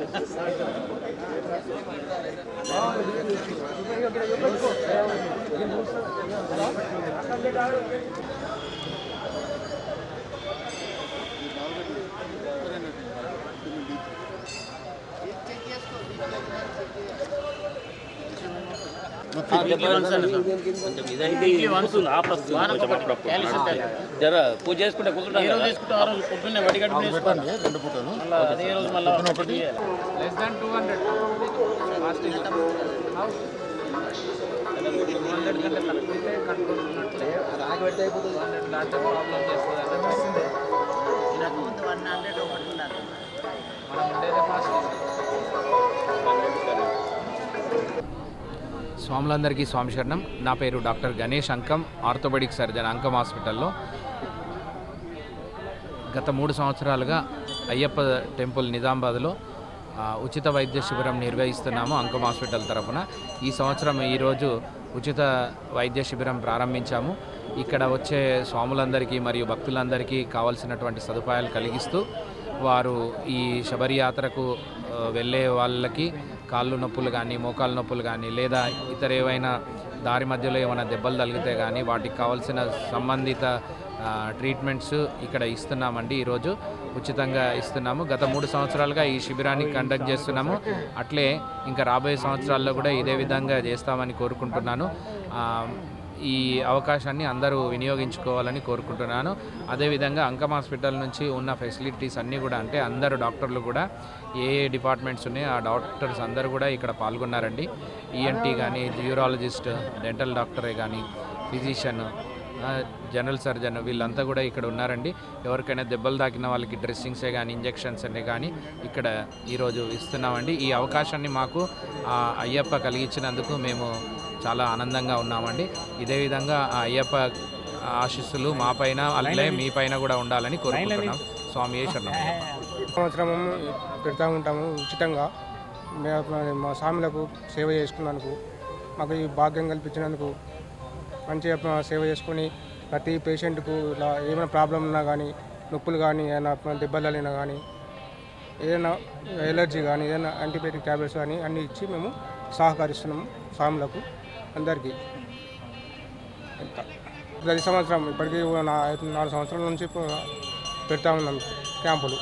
వచనమందు ప్రతి అదే జర పూజ చేసుకుంటే కూర్చుంటాం కదా. రెండు పూటలు స్వాములందరికీ స్వామి శరణం. నా పేరు doctor Ganesh Ankam orthopaedic surgeon Ankam హాస్పిటల్లో. గత మూడు సంవత్సరాలుగా అయ్యప్ప టెంపుల్ నిజామాబాద్లో ఉచిత వైద్య శిబిరం నిర్వహిస్తున్నాము అంకం హాస్పిటల్ తరపున. ఈ సంవత్సరం ఈరోజు ఉచిత వైద్య శిబిరం ప్రారంభించాము. ఇక్కడ వచ్చే స్వాములందరికీ మరియు భక్తులందరికీ కావాల్సినటువంటి సదుపాయాలు కలిగిస్తూ వారు ఈ శబరి యాత్రకు వెళ్ళే వాళ్ళకి కాళ్ళు నొప్పులు కానీ మోకాలు నొప్పులు కానీ లేదా ఇతర ఏవైనా దారి మధ్యలో ఏమైనా దెబ్బలు తగిలితే కానీ వాటికి కావాల్సిన సంబంధిత ట్రీట్మెంట్స్ ఇక్కడ ఇస్తున్నామండి. ఈరోజు ఉచితంగా ఇస్తున్నాము. గత మూడు సంవత్సరాలుగా ఈ శిబిరాన్ని కండక్ట్ చేస్తున్నాము. అట్లే ఇంకా రాబోయే సంవత్సరాల్లో కూడా ఇదే విధంగా చేస్తామని కోరుకుంటున్నాను. ఈ అవకాశాన్ని అందరూ వినియోగించుకోవాలని కోరుకుంటున్నాను. అదేవిధంగా అంకం హాస్పిటల్ నుంచి ఉన్న ఫెసిలిటీస్ అన్నీ కూడా అంటే అందరు డాక్టర్లు కూడా ఏ ఏ డిపార్ట్మెంట్స్ ఉన్నాయో ఆ డాక్టర్స్ అందరూ కూడా ఇక్కడ పాల్గొన్నారండి. ఈఎన్టీ కానీ యూరాలజిస్ట్ డెంటల్ డాక్టరే కానీ ఫిజిషియన్ జనరల్ సర్జన్ వీళ్ళంతా కూడా ఇక్కడ ఉన్నారండి. ఎవరికైనా దెబ్బలు తాకిన వాళ్ళకి డ్రెస్సింగ్సే కానీ ఇంజెక్షన్స్ అనే కానీ ఇక్కడ ఈరోజు ఇస్తున్నామండి. ఈ అవకాశాన్ని మాకు ఆ అయ్యప్ప కలిగించినందుకు మేము చాలా ఆనందంగా ఉన్నామండి. ఇదే విధంగా ఆ అయ్యప్ప ఆశీస్సులు మా పైన అలాగే మీ పైన కూడా ఉండాలని కోరుకుంటున్నాం. స్వామి శరణం. సంవత్సరం పెడతా ఉంటాము ఉచితంగా. మా స్వాములకు సేవ చేసుకున్నందుకు మాకు ఈ భాగ్యం కల్పించినందుకు మంచిగా సేవ చేసుకొని ప్రతి పేషెంట్కు ఇలా ఏమైనా ప్రాబ్లం ఉన్నా కానీ నొప్పులు కానీ ఏమైనా దెబ్బలు తగిలినా కానీ ఏదైనా ఎలర్జీ కానీ ఏదైనా యాంటీబయాటిక్ ట్యాబ్లెట్స్ కానీ అన్నీ ఇచ్చి మేము సహకరిస్తున్నాము స్వాములకు అందరికీ. ప్రతి సంవత్సరం ఇప్పటికీ నా నాలుగు సంవత్సరాల నుంచి పెడతా ఉన్నాం క్యాంపులు.